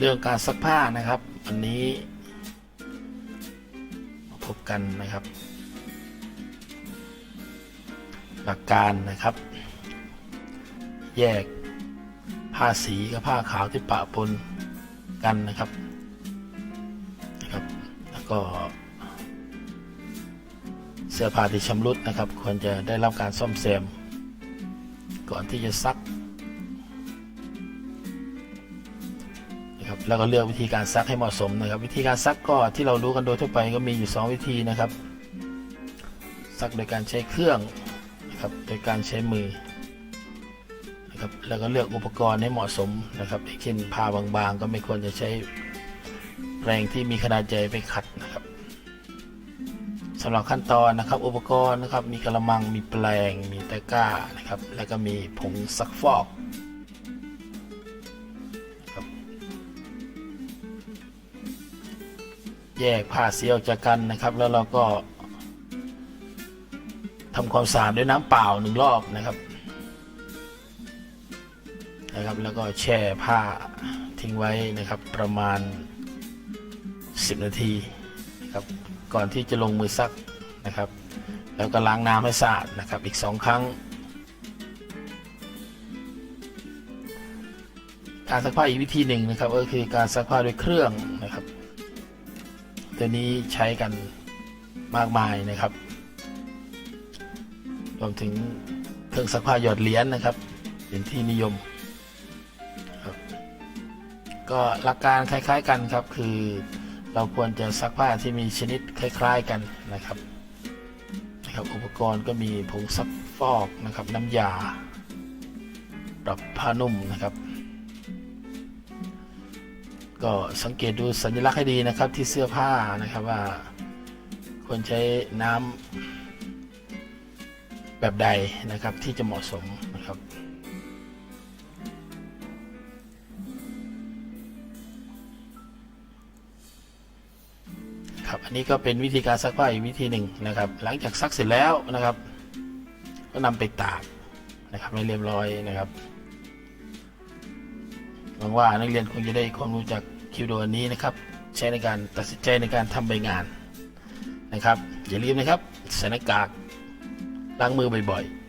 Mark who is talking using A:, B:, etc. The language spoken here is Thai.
A: เรื่องการซักผ้านะครับอันนี้มาพบกันนะครับ หลักการนะครับ แยกผ้าสีกับผ้าขาวที่ปะปนกันนะครับนะครับ แล้วก็ เสื้อผ้าที่ชำรุดนะครับ ควรจะได้รับการซ่อมแซมก่อนที่จะซัก ครับแล้วก็เลือกวิธีการซักให้เหมาะสมนะครับ วิธีการซักก็ที่เรารู้กันโดยทั่วไปก็มีอยู่ 2 วิธีนะครับ ซักโดยการใช้เครื่องนะครับโดยการใช้มือนะครับแล้วก็เลือกอุปกรณ์ให้เหมาะสมนะครับเช่นผ้าบางๆ ก็ไม่ควรจะใช้แรงที่มีขนาดใหญ่ไปขัดนะครับสำหรับขั้นตอนนะครับ อุปกรณ์นะครับมีกระมังมีแปลง มีตะกร้านะครับ แล้วก็มีผงซักฟอก แยกผ้าสีออกจากกันนะครับ แล้วเราก็ทำความสะอาดด้วยน้ำเปล่าหนึ่งรอบนะครับนะครับ แล้วก็แช่ผ้าทิ้งไว้นะครับประมาณ 10 นาทีนะครับก่อนที่จะลงมือซักนะครับ แล้วก็ล้างน้ำให้สะอาดนะครับอีกสองครั้ง การซักผ้าอีกวิธีหนึ่งนะครับก็คือการซักผ้าด้วยเครื่องนะครับ ตัวนี้ใช้กันมากมายนะครับรวมถึงเครื่องซักผ้าหยอดเหรียญนะครับ เป็นที่นิยมครับก็หลักการคล้าย ๆกันครับ คือเราควรจะซักผ้าที่มีชนิดคล้าย ๆกันนะครับนะครับ อุปกรณ์ก็มีผงซักฟอกนะครับ น้ำยาปรับผ้านุ่มนะครับ ก็สังเกตดูสัญลักษณ์ให้ดีนะครับที่เสื้อผ้านะครับว่าควรใช้น้ำแบบใดนะครับที่จะเหมาะสมนะครับครับอันนี้ก็เป็นวิธีการซักผ้าอีกวิธีหนึ่งนะครับ หลังจากซักเสร็จแล้วนะครับ ก็นำไปตากนะครับให้เรียบร้อยนะครับ หวังว่านักเรียนคงจะได้ความรู้จากคิวโดอนนี้นะครับ ใช้ในการตัดสินใจในการทำใบงานนะครับ อย่าลืมนะครับใส่หน้ากากล้างมือบ่อยๆ